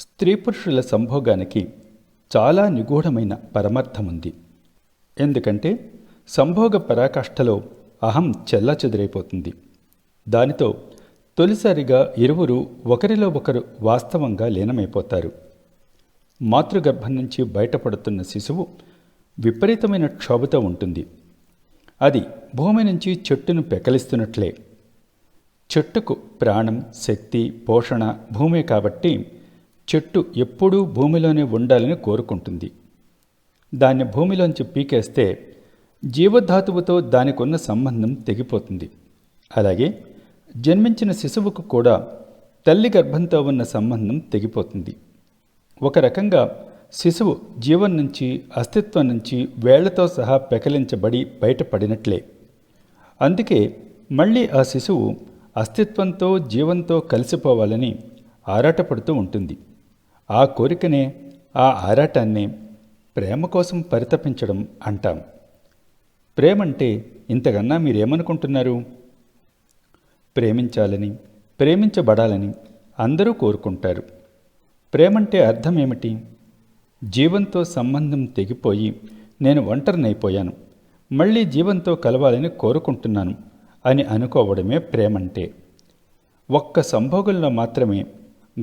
స్త్రీ పురుషుల సంభోగానికి చాలా నిగూఢమైన పరమార్థముంది. ఎందుకంటే సంభోగ పరాకాష్ఠలో అహం చెల్లాచెదురైపోతుంది దానితో తొలిసారిగా ఇరువురు ఒకరిలో ఒకరు వాస్తవంగా లీనమైపోతారు. మాతృగర్భం నుంచి బయటపడుతున్న శిశువు విపరీతమైన క్షోభతో ఉంటుంది. అది భూమి నుంచి చెట్టును పెకలిస్తున్నట్లే. చెట్టుకు ప్రాణం శక్తి పోషణ భూమే కాబట్టి చెట్టు ఎప్పుడూ భూమిలోనే ఉండాలని కోరుకుంటుంది. దాన్ని భూమిలోంచి పీకేస్తే జీవధాతువుతో దానికున్న సంబంధం తెగిపోతుంది. అలాగే జన్మించిన శిశువుకు కూడా తల్లి గర్భంతో ఉన్న సంబంధం తెగిపోతుంది. ఒక రకంగా శిశువు జీవం నుంచి అస్తిత్వం నుంచి వేళ్ళతో సహా పెకలించబడి బయటపడినట్లే. అందుకే మళ్ళీ ఆ శిశువు అస్తిత్వంతో జీవంతో కలిసిపోవాలని ఆరాటపడుతూ ఉంటుంది. ఆ కోరికనే ఆ ఆరాటాన్ని ప్రేమ కోసం పరితపించడం అంటాం. ప్రేమంటే ఇంతకన్నా మీరేమనుకుంటున్నారు? ప్రేమించాలని ప్రేమించబడాలని అందరూ కోరుకుంటారు. ప్రేమంటే అర్థం ఏమిటి జీవంతో సంబంధం తెగిపోయి నేను ఒంటరినైపోయాను. మళ్ళీ జీవంతో కలవాలని కోరుకుంటున్నాను అని అనుకోవడమే ప్రేమంటే. ఒక్క సంభోగంలో మాత్రమే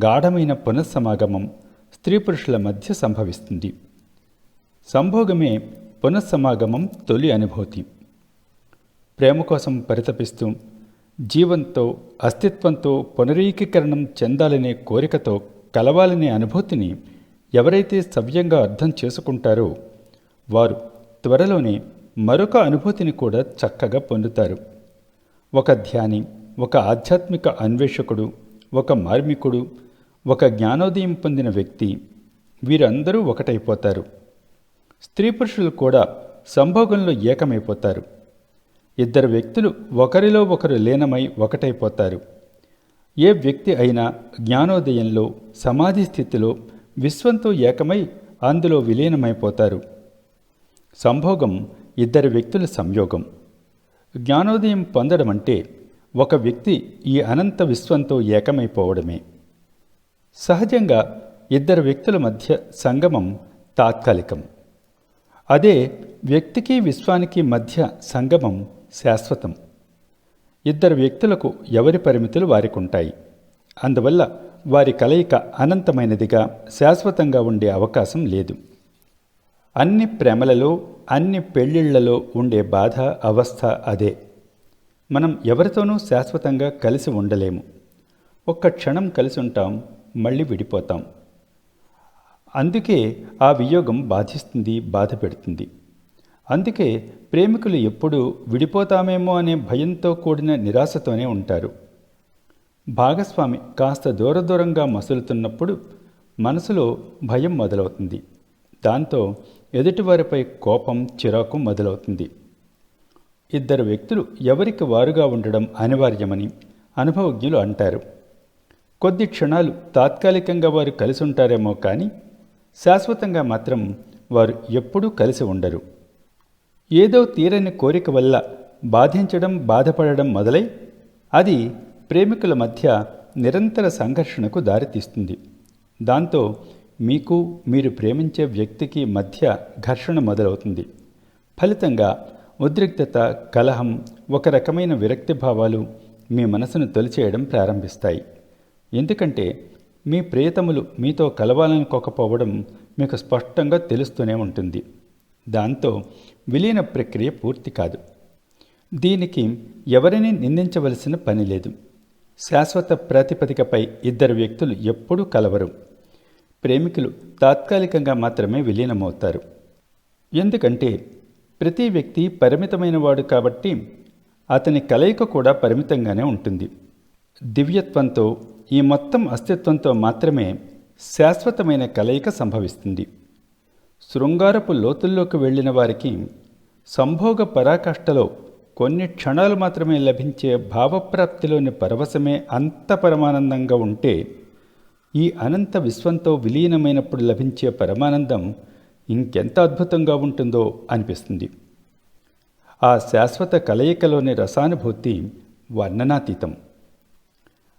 గాఢమైన పునఃసమాగమం స్త్రీ పురుషుల మధ్య సంభవిస్తుంది. సంభోగమే పునఃసమాగమం తొలి అనుభూతి. ప్రేమ కోసం పరితపిస్తూ జీవంతో అస్తిత్వంతో పునరీకీకరణం చెందాలనే కోరికతో కలవాలనే అనుభూతిని ఎవరైతే సవ్యంగా అర్థం చేసుకుంటారో వారు త్వరలోనే మరొక అనుభూతిని కూడా చక్కగా పొందుతారు. ఒక ధ్యాని ఒక ఆధ్యాత్మిక అన్వేషకుడు ఒక మార్మికుడు ఒక జ్ఞానోదయం పొందిన వ్యక్తి వీరందరూ ఒకటైపోతారు. స్త్రీ పురుషులు కూడా సంభోగంలో ఏకమైపోతారు. ఇద్దరు వ్యక్తులు ఒకరిలో ఒకరు లీనమై ఒకటైపోతారు. ఏ వ్యక్తి అయినా జ్ఞానోదయంలో సమాధి స్థితిలో విశ్వంతో ఏకమై అందులో విలీనమైపోతారు. సంభోగం ఇద్దరు వ్యక్తుల సంయోగం. జ్ఞానోదయం పొందడం అంటే ఒక వ్యక్తి ఈ అనంత విశ్వంతో ఏకమైపోవడమే. సహజంగా ఇద్దరు వ్యక్తుల మధ్య సంగమం తాత్కాలికం. అదే వ్యక్తికి విశ్వానికి మధ్య సంగమం శాశ్వతం. ఇద్దరు వ్యక్తులకు ఎవరి పరిమితులు వారికి ఉంటాయి అందువల్ల వారి కలయిక అనంతమైనదిగా శాశ్వతంగా ఉండే అవకాశం లేదు. అన్ని ప్రేమలలో అన్ని పెళ్ళిళ్ళలో ఉండే బాధ అవస్థ అదే. మనం ఎవరితోనూ శాశ్వతంగా కలిసి ఉండలేము. ఒక్క క్షణం కలిసి ఉంటాం మళ్ళీ విడిపోతాం. అందుకే ఆ వియోగం బాధిస్తుంది బాధ పెడుతుంది. అందుకే ప్రేమికులు ఎప్పుడూ విడిపోతామేమో అనే భయంతో కూడిన నిరాశతోనే ఉంటారు. భాగస్వామి కాస్త దూర దూరంగా మసులుతున్నప్పుడు మనసులో భయం మొదలవుతుంది. దాంతో ఎదుటివారిపై కోపం చిరాకు మొదలవుతుంది. ఇద్దరు వ్యక్తులు ఎవరికి వారుగా ఉండడం అనివార్యమని అనుభవజ్ఞులు అంటారు. కొద్ది క్షణాలు తాత్కాలికంగా వారు కలిసి ఉంటారేమో కానీ శాశ్వతంగా మాత్రం వారు ఎప్పుడూ కలిసి ఉండరు. ఏదో తీరని కోరిక వల్ల బాధించడం బాధపడడం మొదలై అది ప్రేమికుల మధ్య నిరంతర సంఘర్షణకు దారితీస్తుంది. దాంతో మీకు మీరు ప్రేమించే వ్యక్తికి మధ్య ఘర్షణ మొదలవుతుంది. ఫలితంగా ఉద్రిక్తత కలహం ఒక రకమైన విరక్తి భావాలు మీ మనసును తొలిచేయడం ప్రారంభిస్తాయి. ఎందుకంటే మీ ప్రియతములు మీతో కలవాలనుకోకపోవడం మీకు స్పష్టంగా తెలుస్తూనే ఉంటుంది. దాంతో విలీన ప్రక్రియ పూర్తి కాదు. దీనికి ఎవరిని నిందించవలసిన పని లేదు. శాశ్వత ప్రాతిపదికపై ఇద్దరు వ్యక్తులు ఎప్పుడూ కలవరు. ప్రేమికులు తాత్కాలికంగా మాత్రమే విలీనమవుతారు. ఎందుకంటే ప్రతి వ్యక్తి పరిమితమైన వాడు కాబట్టి అతని కలయిక కూడా పరిమితంగానే ఉంటుంది. దివ్యత్వంతో ఈ మొత్తం అస్తిత్వంతో మాత్రమే శాశ్వతమైన కలయిక సంభవిస్తుంది. శృంగారపు లోతుల్లోకి వెళ్ళిన వారికి సంభోగ పరాకాష్ఠలో కొన్ని క్షణాలు మాత్రమే లభించే భావప్రాప్తిలోని పరవశమే అంత పరమానందంగా ఉంటే ఈ అనంత విశ్వంతో విలీనమైనప్పుడు లభించే పరమానందం ఇంకెంత అద్భుతంగా ఉంటుందో అనిపిస్తుంది. ఆ శాశ్వత కలయికలోని రసానుభూతి వర్ణనాతీతం.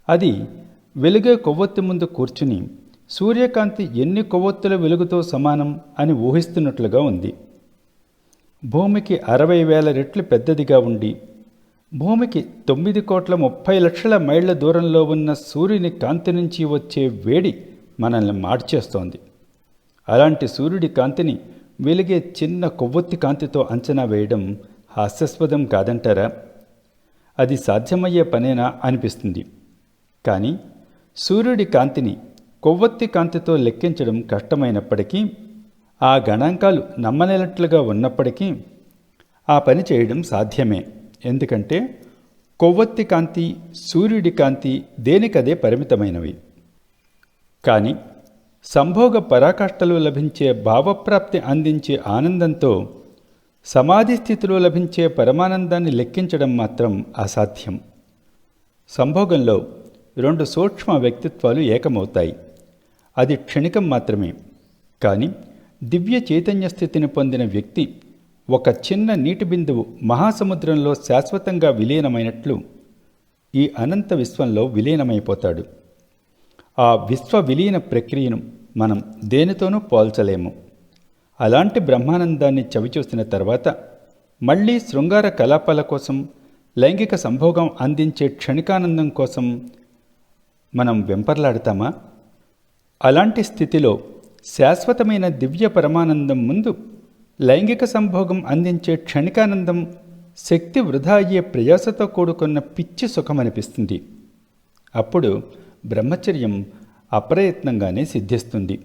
అది వెలుగే కొవ్వొత్తి ముందు కూర్చుని సూర్యకాంతి ఎన్ని కొవ్వొత్తుల వెలుగుతో సమానం అని ఊహిస్తున్నట్లుగా ఉంది. భూమికి అరవై వేల రెట్లు పెద్దదిగా ఉండి భూమికి తొమ్మిది కోట్ల ముప్పై లక్షల మైళ్ళ దూరంలో ఉన్న సూర్యుని కాంతి నుంచి వచ్చే వేడి మనల్ని మార్చేస్తోంది. అలాంటి సూర్యుడి కాంతిని వెలిగే చిన్న కొవ్వొత్తి కాంతితో అంచనా వేయడం హాస్యాస్పదం కాదంటారా? అది సాధ్యమయ్యే పనేనా అనిపిస్తుంది. కానీ సూర్యుడి కాంతిని కొవ్వొత్తి కాంతితో లెక్కించడం కష్టమైనప్పటికీ ఆ గణాంకాలు నమ్మనేలట్లుగా ఉన్నప్పటికీ ఆ పని చేయడం సాధ్యమే. ఎందుకంటే కొవ్వొత్తి కాంతి సూర్యుడి కాంతి దేనికదే పరిమితమైనవి. కానీ సంభోగ పరాకాష్ఠలో లభించే భావప్రాప్తి అందించే ఆనందంతో సమాధి స్థితిలో లభించే పరమానందాన్ని లెక్కించడం మాత్రం అసాధ్యం. సంభోగంలో రెండు సూక్ష్మ వ్యక్తిత్వాలు ఏకమవుతాయి. అది క్షణికం మాత్రమే. కానీ దివ్య చైతన్య స్థితిని పొందిన వ్యక్తి ఒక చిన్న నీటి బిందువు మహాసముద్రంలో శాశ్వతంగా విలీనమైనట్లు ఈ అనంత విశ్వంలో విలీనమైపోతాడు. ఆ విశ్వ విలీన ప్రక్రియను మనం దేనితోనూ పోల్చలేము. అలాంటి బ్రహ్మానందాన్ని చవిచూసిన తర్వాత మళ్ళీ శృంగార కలాపాల కోసం లైంగిక సంభోగం అందించే క్షణికానందం కోసం మనం వెంపర్లాడతామా? అలాంటి స్థితిలో శాశ్వతమైన దివ్య పరమానందం ముందు లైంగిక సంభోగం అందించే క్షణికానందం శక్తి వృధా అయ్యే ప్రయాసతో కూడుకున్న పిచ్చి సుఖమనిపిస్తుంది. అప్పుడు బ్రహ్మచర్యం అప్రయత్నంగానే సిద్ధిస్తుంది.